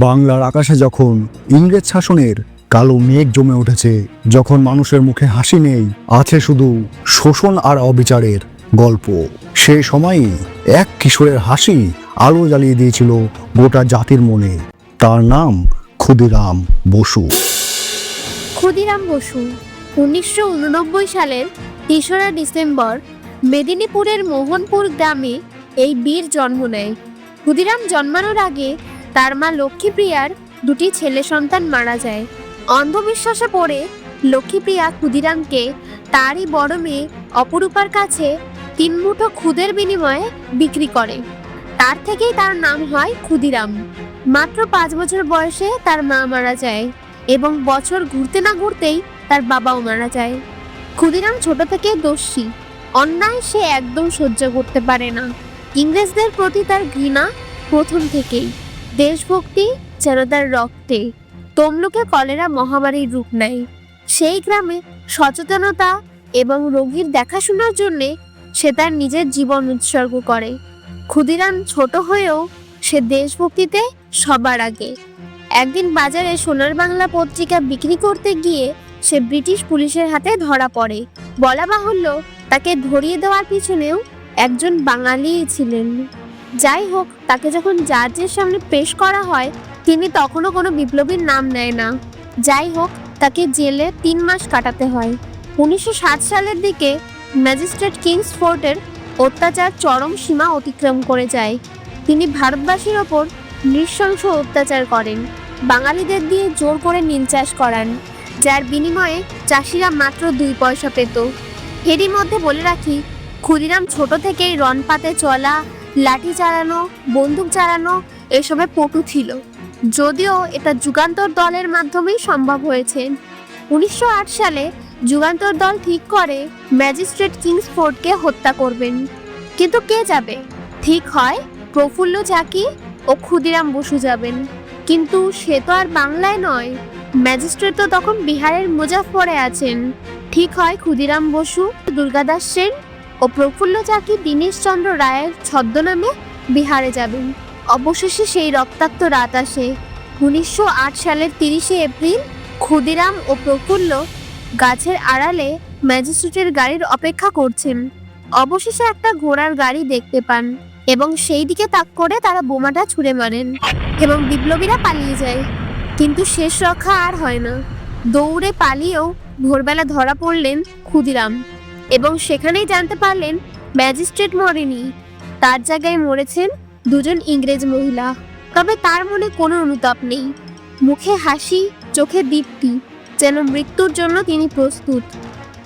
বাংলার আকাশে যখন ইংরেজ শাসনের কালো মেঘ জমে উঠেছে, যখন মানুষের মুখে হাসি নেই, আছে শুধু শোষণ আর অবিচারের গল্প। সেই সময়ই এক কিশোরের হাসি আলো জ্বালিয়ে দিয়েছিল গোটা জাতির মনে। তার নাম ক্ষুদিরাম বসু। ক্ষুদিরাম বসু, উনিশশো উননব্বই সালের তেসরা ডিসেম্বর, মেদিনীপুরের মোহনপুর গ্রামে এই বীর জন্ম নেয়। ক্ষুদিরাম জন্মানোর আগে তার মা লক্ষ্মীপ্রিয়ার দুটি ছেলে সন্তান মারা যায়। অন্ধবিশ্বাসে পড়ে লক্ষ্মীপ্রিয়া ক্ষুদিরামকে, তারই বড় মেয়ে অপরূপার কাছে তিন মুঠো খুদের বিনিময়ে বিক্রি করে। তার থেকেই তার নাম হয় ক্ষুদিরাম। মাত্র পাঁচ বছর বয়সে তার মা মারা যায় এবং বছর ঘুরতে না ঘুরতেই তার বাবাও মারা যায়। ক্ষুদিরাম ছোট থেকে দোষী অন্যায় সে একদম সহ্য করতে পারে না। ইংরেজদের প্রতি তার ঘৃণা প্রথম থেকেই। দেশভক্তি যেন তার রক্তে। তমলুকে কলেরা মহামারীর রূপ নেয়। সেই গ্রামে সচেতনতা এবং রোগীর দেখাশোনার জন্যে সে তার নিজের জীবন উৎসর্গ করে। ক্ষুদিরাম ছোট হয়েও সে দেশভক্তিতে সবার আগে। একদিন বাজারে সোনার বাংলা পত্রিকা বিক্রি করতে গিয়ে সে ব্রিটিশ পুলিশের হাতে ধরা পড়ে। বলা বাহুল্য, তাকে ধরিয়ে দেওয়ার পিছনেও একজন বাঙালি ছিলেন। যাই হোক, তাকে যখন জাজের সামনে পেশ করা হয়, তিনি তখনও কোনো বিপ্লবীর নাম নেয় না। যাই হোক, তাকে জেলে তিন মাস কাটাতে হয়। উনিশশো ষাট সালের দিকে ম্যাজিস্ট্রেট কিংস ফোর্টের অত্যাচার চরম সীমা অতিক্রম করে যায়। তিনি ভারতবাসীর ওপর নৃশংস অত্যাচার করেন। বাঙালিদের দিয়ে জোর করে নীল চাষ করান, যার বিনিময়ে চাষিরা মাত্র দুই পয়সা পেত। এরই মধ্যে বলে রাখি, ক্ষুদিরাম ছোট থেকেই রন পাতে চলা লাঠি চালানো, বন্দুক চালানো এসবে পটু ছিল। যদিও এটা যুগান্তর দলের মাধ্যমেই সম্ভব হয়েছে। উনিশশো আট সালে যুগান্তর দল ঠিক করে ম্যাজিস্ট্রেট কিংসফোর্ডকে হত্যা করবেন। কিন্তু কে যাবে? ঠিক হয়, প্রফুল্ল চাকি ও ক্ষুদিরাম বসু যাবেন। কিন্তু সে তো আর বাংলায় নয়। ম্যাজিস্ট্রেট তো তখন বিহারের মুজাফরে আছেন। ঠিক হয়, ক্ষুদিরাম বসু, দুর্গাদাস সেন ও প্রফুল্ল চাকি দীনেশচন্দ্র রায়ের ছদ্মনামে বিহারে যাবেন। অবশেষে সেই রক্তাক্ত রাত আসে। উনিশশো আট সালের তিরিশে এপ্রিল ক্ষুদিরাম ও প্রফুল্ল গাছের আড়ালে ম্যাজিস্ট্রেটের গাড়ির অপেক্ষা করছেন। অবশেষে একটা ঘোড়ার গাড়ি দেখতে পান এবং সেই দিকে তাক করে তারা বোমাটা ছুঁড়ে মারেন এবং বিপ্লবীরা পালিয়ে যায়। কিন্তু শেষ রক্ষা আর হয় না। দৌড়ে পালিয়েও ভোরবেলা ধরা পড়লেন ক্ষুদিরাম। এবং সেখানেই জানতে পারলেন ম্যাজিস্ট্রেট মরেনি তার জায়গায় মরেছেন দুজন ইংরেজ মহিলা। তবে তার মনে কোনো অনুতাপ নেই। মুখে হাসি, চোখে দীপ্তি, যেন মৃত্যুর জন্য তিনি প্রস্তুত।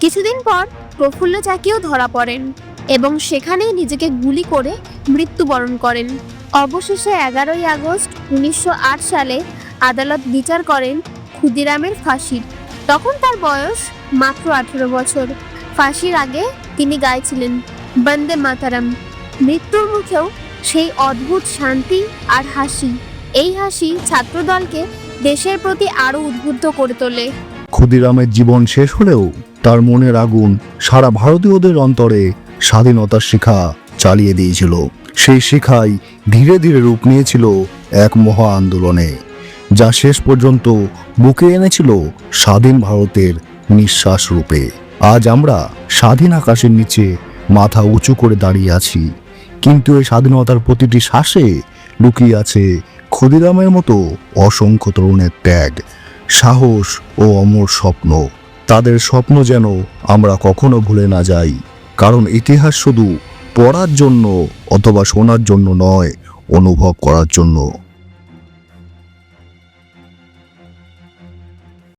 কিছুদিন পর প্রফুল্ল চাকিও ধরা পড়েন এবং সেখানেই নিজেকে গুলি করে মৃত্যুবরণ করেন। অবশেষে এগারোই আগস্ট উনিশশো আট সালে আদালত বিচার করেন ক্ষুদিরামের ফাঁসির। তখন তার বয়স মাত্র আঠেরো বছর। ফাঁসির আগে তিনি গাইছিলেন, বন্দে মাতারাম। মৃত্যুর মুখেও সেই অদ্ভুত শান্তি আর হাসি। এই হাসি ছাত্রদলকে দেশের প্রতি আরও উদ্বুদ্ধ করে তোলে। ক্ষুদিরামের জীবন শেষ হলেও তার মনের আগুন সারা ভারতীয়দের অন্তরে স্বাধীনতার শিখা চালিয়ে দিয়েছিল। সেই শিখাই ধীরে ধীরে রূপ নিয়েছিল এক মহা আন্দোলনে, যা শেষ পর্যন্ত বুকে এনেছিল স্বাধীন ভারতের নিঃশ্বাস রূপে। আজ আমরা স্বাধীন আকাশের নিচে মাথা উঁচু করে দাঁড়িয়ে আছি। কিন্তু এই স্বাধীনতার প্রতিটি শ্বাসে লুকিয়ে আছে ক্ষুদিরামের মতো অসংখ্য তরুণের ত্যাগ, সাহস ও অমর স্বপ্ন। তাদের স্বপ্ন যেন আমরা কখনো ভুলে না যাই। কারণ ইতিহাস শুধু পড়ার জন্য অথবা শোনার জন্য নয়, অনুভব করার জন্য।